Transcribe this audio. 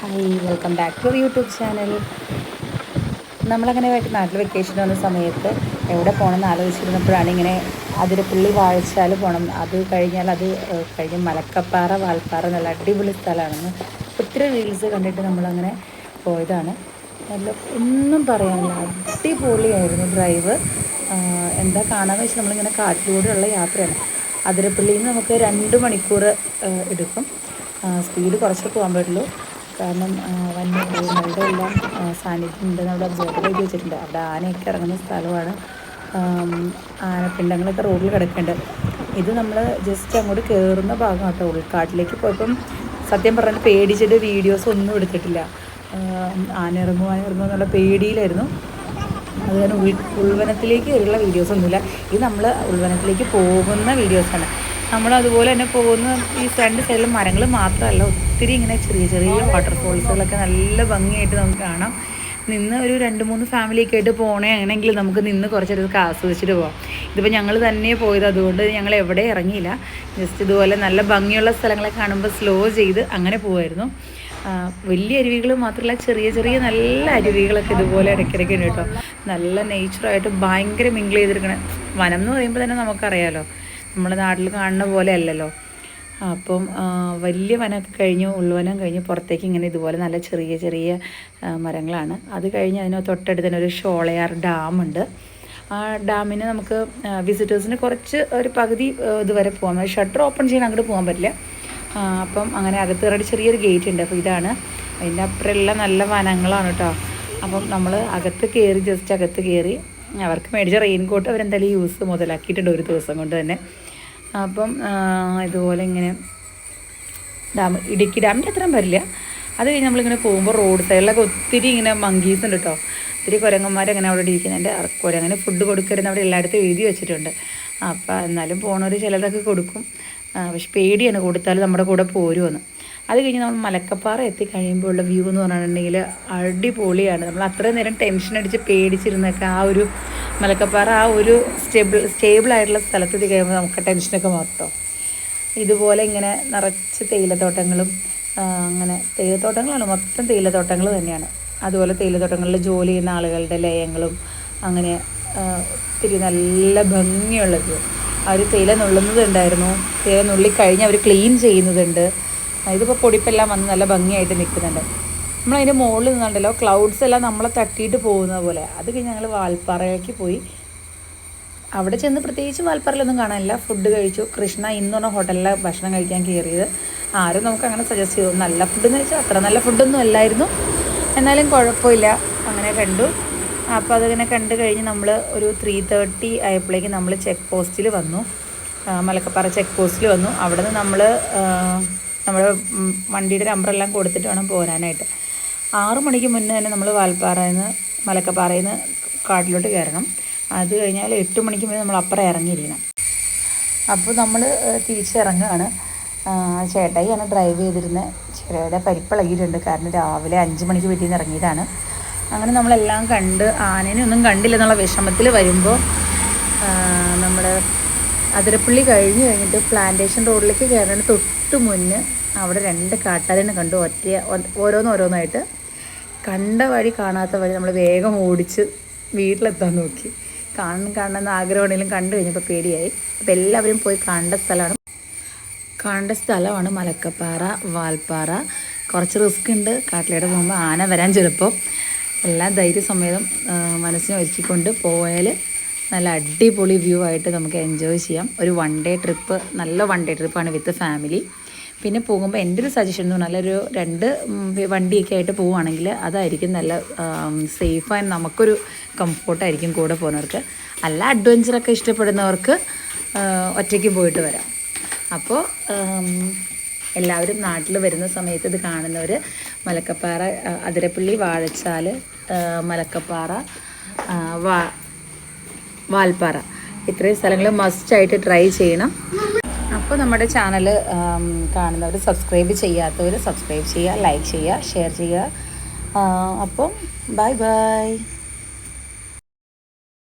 Hi welcome back to YouTube channel നമ്മളങ്ങനെ നാട്ടിൽ vacation വന്ന സമയത്ത് എവിടെ പോകണം പോകണമെന്ന് ആലോചിച്ചിരുന്നപ്പോഴാണ് ഇങ്ങനെ അതിരപ്പള്ളി വാഴച്ചാൽ പോകണം അത് കഴിഞ്ഞാൽ അത് കഴിഞ്ഞ് മലക്കപ്പാറ വാൽപ്പാറ നല്ല അടിപൊളി സ്ഥലമാണെന്ന് ഒത്തിരി റീൽസ് കണ്ടിട്ട് നമ്മളങ്ങനെ പോയതാണ്. നല്ല ഒന്നും പറയാനില്ല. അടിപൊളിയായിരുന്നു ഡ്രൈവ് എന്താ കാണാമെന്ന് വെച്ചാൽ നമ്മളിങ്ങനെ കാട്ടിലൂടെയുള്ള യാത്രയാണ്. അതിരപ്പള്ളിയിൽ നിന്ന് നമുക്ക് രണ്ട് മണിക്കൂർ എടുക്കും. സ്പീഡ് കുറച്ച് പോകാൻ പറ്റുള്ളൂ. കാരണം വന്യമൃഗങ്ങളുടെ എല്ലാം സാന്നിധ്യം ഉണ്ടെന്ന് അവിടെ ബോർഡ് എഴുതി വെച്ചിട്ടുണ്ട്. അവിടെ ആനയൊക്കെ ഇറങ്ങുന്ന സ്ഥലമാണ് ആനപ്പിണ്ടങ്ങളൊക്കെ റോഡിൽ കിടക്കുന്നുണ്ട് ഇത് നമ്മൾ ജസ്റ്റ് അങ്ങോട്ട് കയറുന്ന ഭാഗം കേട്ടോ ഉൾക്കാട്ടിലേക്ക് പോയപ്പം സത്യം പറഞ്ഞാൽ പേടിച്ചിട്ട് വീഡിയോസ് ഒന്നും എടുത്തിട്ടില്ല. ആന ഇറങ്ങുമോ ആന ഇറങ്ങുമോ എന്നുള്ള പേടിയിലായിരുന്നു. അതുപോലെ ഉൾ ഉൾവനത്തിലേക്ക് കയറിയുള്ള വീഡിയോസ് ഒന്നുമില്ല. ഇത് നമ്മൾ ഉൾവനത്തിലേക്ക് പോകുന്ന വീഡിയോസാണ്. നമ്മൾ അതുപോലെ തന്നെ പോകുന്ന ഈ രണ്ട് സൈഡിലും മരങ്ങൾ മാത്രമല്ല ഒത്തിരി ഇങ്ങനെ ചെറിയ ചെറിയ വാട്ടർഫോൾസുകളൊക്കെ നല്ല ഭംഗിയായിട്ട് നമുക്ക് കാണാം. നിന്ന് ഒരു രണ്ട് മൂന്ന് ഫാമിലിയൊക്കെ ആയിട്ട് പോകണേ ആണെങ്കിൽ നമുക്ക് നിന്ന് കുറച്ച് ദിവസം ആസ്വദിച്ചിട്ട് പോകാം ഇതിപ്പോൾ ഞങ്ങൾ തന്നെ പോയത് അതുകൊണ്ട് ഞങ്ങൾ എവിടെ ഇറങ്ങിയില്ല. ജസ്റ്റ് ഇതുപോലെ നല്ല ഭംഗിയുള്ള സ്ഥലങ്ങളെ കാണുമ്പോൾ സ്ലോ ചെയ്ത് അങ്ങനെ പോകുമായിരുന്നു വലിയ അരുവികൾ മാത്രമല്ല ചെറിയ ചെറിയ നല്ല അരുവികളൊക്കെ ഇതുപോലെ ഇടയ്ക്കിടയ്ക്ക് ഉണ്ട് കേട്ടോ. നല്ല നേച്ചറായിട്ട് ഭയങ്കര മിങ്കിൾ ചെയ്തിരിക്കണ വനം എന്ന് പറയുമ്പോൾ തന്നെ നമുക്കറിയാലോ. നമ്മുടെ നാട്ടിൽ കാണുന്ന പോലെ അല്ലല്ലോ. അപ്പം വലിയ വനമൊക്കെ കഴിഞ്ഞു ഉൾവനം കഴിഞ്ഞ് പുറത്തേക്ക് ഇങ്ങനെ ഇതുപോലെ നല്ല ചെറിയ ചെറിയ മരങ്ങളാണ്. അത് കഴിഞ്ഞ് അതിന് തൊട്ടടുത്ത് തന്നെ ഒരു ഷോളയാർ ഡാമുണ്ട് ആ ഡാമിന് നമുക്ക് വിസിറ്റേഴ്സിന് കുറച്ച് ഒരു പകുതി ഇതുവരെ പോകാം ഷട്ടർ ഓപ്പൺ ചെയ്യാൻ അങ്ങോട്ട് പോകാൻ പറ്റില്ല. അപ്പം അങ്ങനെ അകത്ത് കയറി ചെറിയൊരു ഗേറ്റ് ഉണ്ട്. അപ്പോൾ ഇതാണ്. അതിന്റെ അപ്പുറമെല്ലാം നല്ല വനങ്ങളാണ് കേട്ടോ. അപ്പം നമ്മൾ അകത്ത് കയറി ജസ്റ്റ് അകത്ത് കയറി അവർക്ക് മേടിച്ച റെയിൻ കോട്ട് അവരെന്തായാലും യൂസ് മുതലാക്കിയിട്ടുണ്ട് ഒരു ദിവസം കൊണ്ട് തന്നെ. അപ്പം ഇതുപോലെ ഇങ്ങനെ ഡാം ഇടുക്കി ഡാമിന്റെ അത്രയും വരില്ല. അത് കഴിഞ്ഞ് നമ്മളിങ്ങനെ പോകുമ്പോൾ റോഡ് സൈഡിലൊക്കെ ഒത്തിരി ഇങ്ങനെ മങ്കീസ് ഉണ്ട് കേട്ടോ ഒത്തിരി കുരങ്ങന്മാരങ്ങനെ അവിടെ ഇരിക്കുന്നുണ്ട് കുരങ്ങനെ ഫുഡ് കൊടുക്കരുന്ന് അവിടെ എല്ലായിടത്തും എഴുതി വെച്ചിട്ടുണ്ട്. അപ്പം എന്നാലും പോണവർ ചിലതൊക്കെ കൊടുക്കും. പക്ഷെ പേടിയാണ് കൊടുത്താൽ നമ്മുടെ കൂടെ പോരുമെന്ന് അത് കഴിഞ്ഞ് നമ്മൾ മലക്കപ്പാറ എത്തിക്കഴിയുമ്പോൾ ഉള്ള വ്യൂ എന്ന് പറഞ്ഞിട്ടുണ്ടെങ്കിൽ അടിപൊളിയാണ്. നമ്മൾ അത്രയും നേരം ടെൻഷൻ അടിച്ച് പേടിച്ചിരുന്നൊക്കെ ആ ഒരു മലക്കപ്പാറ ആ ഒരു സ്റ്റേബിൾ സ്റ്റേബിൾ ആയിട്ടുള്ള സ്ഥലത്ത് എത്തി കഴിയുമ്പോൾ നമുക്ക് ടെൻഷനൊക്കെ മാറട്ടോ ഇതുപോലെ ഇങ്ങനെ നിറച്ച് തേയിലത്തോട്ടങ്ങളും അങ്ങനെ തേയിലത്തോട്ടങ്ങളാണ് മൊത്തം തേയിലത്തോട്ടങ്ങൾ തന്നെയാണ്. അതുപോലെ തേയിലത്തോട്ടങ്ങളിൽ ജോലി ചെയ്യുന്ന ആളുകളുടെ ലയങ്ങളും അങ്ങനെ ഒത്തിരി നല്ല ഭംഗിയുള്ളത് അവർ തേയില നുള്ളുന്നതുണ്ടായിരുന്നു. തേയില നുള്ളിക്കഴിഞ്ഞ് അവർ ക്ലീൻ ചെയ്യുന്നതുണ്ട്. ഇതിപ്പോൾ പൊടിപ്പെല്ലാം വന്ന് നല്ല ഭംഗിയായിട്ട് നിൽക്കുന്നുണ്ട്. നമ്മളതിന്റെ മുകളിൽ നിന്നുണ്ടല്ലോ ക്ലൗഡ്സ് എല്ലാം നമ്മളെ തട്ടിയിട്ട് പോകുന്ന പോലെ. അത് കഴിഞ്ഞ് ഞങ്ങൾ വാൽപ്പാറയിലേക്ക് പോയി. അവിടെ ചെന്ന് പ്രത്യേകിച്ച് വാൽപ്പാറയിലൊന്നും കാണാനില്ല. ഫുഡ് കഴിച്ചു. കൃഷ്ണ ഇന്ന് പറഞ്ഞ ഹോട്ടലിലെ ഭക്ഷണം കഴിക്കാൻ കയറിയത്. ആരും നമുക്ക് അങ്ങനെ സജസ്റ്റ് ചെയ്തു. നല്ല ഫുഡ് എന്ന് വെച്ചാൽ അത്ര നല്ല ഫുഡൊന്നും അല്ലായിരുന്നു. എന്നാലും കുഴപ്പമില്ല. അങ്ങനെ കണ്ടു. അപ്പോൾ അതിങ്ങനെ കണ്ടു കഴിഞ്ഞ് നമ്മൾ ഒരു ത്രീ തേർട്ടി ആയപ്പോഴേക്കും നമ്മൾ ചെക്ക് പോസ്റ്റിൽ വന്നു. മലക്കപ്പാറ ചെക്ക് പോസ്റ്റിൽ വന്നു. അവിടെ നിന്ന് നമ്മൾ നമ്മുടെ ഉം, വണ്ടിയുടെ നമ്പറെല്ലാം കൊടുത്തിട്ട് വേണം പോരാനായിട്ട്. ആറു മണിക്ക് മുന്നേ തന്നെ നമ്മൾ വാൽപ്പാറയിൽ നിന്ന് മലക്കപ്പാറയിൽ നിന്ന് കാട്ടിലോട്ട് കയറണം അത് കഴിഞ്ഞാൽ എട്ട് മണിക്ക് മുന്നേ നമ്മൾ അപ്പുറം ഇറങ്ങിയിരിക്കണം. അപ്പോൾ നമ്മൾ തിരിച്ചിറങ്ങുകയാണ് ചേട്ടായിയാണ് ഡ്രൈവ് ചെയ്തിരുന്നത് ചേട്ടയുടെ പരിപ്പിളകിയിട്ടുണ്ട് കാരണം രാവിലെ അഞ്ച് മണിക്ക് വീട്ടിൽ നിന്ന് ഇറങ്ങിയതാണ്. അങ്ങനെ നമ്മളെല്ലാം കണ്ട് ആനേനെ ഒന്നും കണ്ടില്ല എന്നുള്ള വിഷമത്തിൽ വരുമ്പോൾ നമ്മുടെ അതിരപ്പള്ളി കഴിഞ്ഞ് കഴിഞ്ഞിട്ട് പ്ലാന്റേഷൻ റോഡിലേക്ക് കയറുന്നതിന് തൊട്ട് മുന്നേ അവിടെ രണ്ട് കാട്ടാലിനെ കണ്ടു. ഒറ്റ ഓരോന്നോരോന്നായിട്ട് കണ്ട വഴി കാണാത്ത വഴി നമ്മൾ വേഗം ഓടിച്ച് വീട്ടിലെത്താൻ നോക്കി. കാണണം കാണണമെന്ന് ആഗ്രഹമാണെങ്കിലും കണ്ടു കഴിഞ്ഞപ്പോൾ പേടിയായി. അപ്പോൾ എല്ലാവരും പോയി കാണേണ്ട സ്ഥലമാണ്. കാണേണ്ട സ്ഥലമാണ് മലക്കപ്പാറ വാൽപ്പാറ. കുറച്ച് റിസ്ക് ഉണ്ട്. കാട്ടിലൂടെ പോകുമ്പോൾ ആന വരാൻ ചിലപ്പോൾ എല്ലാം ധൈര്യസമേതം മനസ്സിനെ ഒരുക്കിക്കൊണ്ട് പോയാൽ നല്ല അടിപൊളി വ്യൂ ആയിട്ട് നമുക്ക് എൻജോയ് ചെയ്യാം. ഒരു വൺ ഡേ ട്രിപ്പ് നല്ല വൺ ഡേ ട്രിപ്പാണ് വിത്ത് ഫാമിലി പിന്നെ പോകുമ്പോൾ എന്റെ ഒരു സജഷൻ എന്ന് പറഞ്ഞാൽ ഒരു രണ്ട് വണ്ടിയൊക്കെ ആയിട്ട് പോവുകയാണെങ്കിൽ അതായിരിക്കും നല്ല സേഫ് ആൻഡ് നമുക്കൊരു കംഫോർട്ടായിരിക്കും കൂടെ പോകുന്നവർക്ക്. അല്ല അഡ്വഞ്ചറൊക്കെ ഇഷ്ടപ്പെടുന്നവർക്ക് ഒറ്റയ്ക്ക് പോയിട്ട് വരാം. അപ്പോൾ എല്ലാവരും നാട്ടിൽ വരുന്ന സമയത്ത് ഇത് കാണുന്നവർ മലക്കപ്പാറ അതിരപ്പള്ളി വാഴച്ചാൽ മലക്കപ്പാറ വാൽപ്പാറ. ഇത്രയും സ്ഥലങ്ങൾ മസ്റ്റായിട്ട് ട്രൈ ചെയ്യണം. അപ്പോൾ നമ്മുടെ ചാനൽ കാണുന്നവർ സബ്സ്ക്രൈബ് ചെയ്യാത്തവർ സബ്സ്ക്രൈബ് ചെയ്യുക ലൈക്ക് ചെയ്യുക ഷെയർ ചെയ്യുക. അപ്പം ബൈ ബൈ